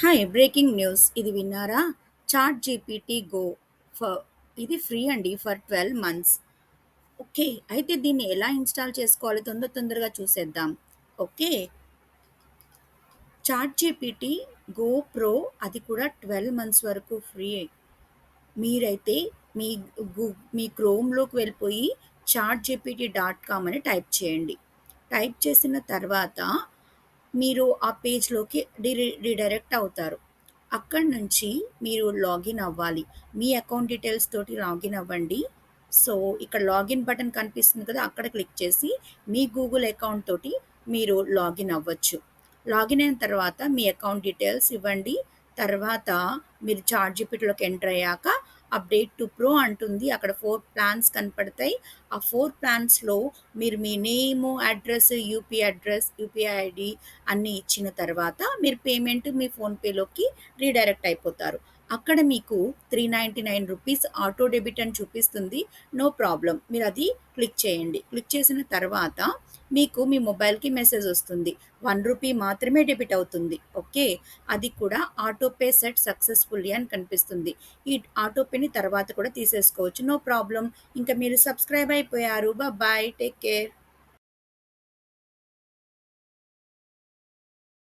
Hi breaking news. ఇది విన్నారా? Chat GPT go for ఇది ఫ్రీ అండి ఫర్ ట్వెల్వ్ మంత్స్. ఓకే అయితే దీన్ని ఎలా ఇన్స్టాల్ చేసుకోవాలి? తొందర తొందరగా చూసేద్దాం. Okay. Chat GPT go pro అది కూడా ట్వెల్వ్ మంత్స్ వరకు ఫ్రీ. మీరైతే మీ గూ మీ క్రోమ్లోకి వెళ్ళిపోయి చాట్ జీపీటీ డాట్ కామ్ అని టైప్ చేయండి. టైప్ చేసిన తర్వాత మీరు ఆ పేజ్లోకి డి రీడైరెక్ట్ అవుతారు. అక్కడి నుంచి మీరు లాగిన్ అవ్వాలి. మీ అకౌంట్ డీటెయిల్స్ తోటి లాగిన్ అవ్వండి. సో ఇక్కడ లాగిన్ బటన్ కనిపిస్తుంది కదా అక్కడ క్లిక్ చేసి మీ గూగుల్ అకౌంట్ తోటి మీరు లాగిన్ అవ్వచ్చు. లాగిన్ అయిన తర్వాత మీ అకౌంట్ డీటెయిల్స్ ఇవ్వండి. తర్వాత మీరు చార్ట్ జీపీటీలోకి ఎంటర్ అయ్యాక అప్డేట్ టు ప్రో అంటుంది. అక్కడ ఫోర్ ప్లాన్స్ కనపడతాయి. ఆ ఫోర్ ప్లాన్స్లో మీరు మీ name address UP address UPI ID అన్నీ ఇచ్చిన తర్వాత మీరు పేమెంట్ మీ ఫోన్పేలోకి రీడైరెక్ట్ అయిపోతారు. అక్కడ మీకు three ninety nine rupees auto debit అని చూపిస్తుంది. నో ప్రాబ్లం మీరు అది క్లిక్ చేయండి. క్లిక్ చేసిన తర్వాత మీకు మీ మొబైల్కి మెసేజ్ వస్తుంది. వన్ రూపీ మాత్రమే డెబిట్ అవుతుంది. ఓకే అది కూడా ఆటోపే సెట్ సక్సెస్ఫుల్లీ అని కనిపిస్తుంది. ఈ ఆటోపేని తర్వాత కూడా తీసేసుకోవచ్చు. నో ప్రాబ్లం ఇంకా మీరు సబ్స్క్రైబ్ అయిపోయారు. Bye take care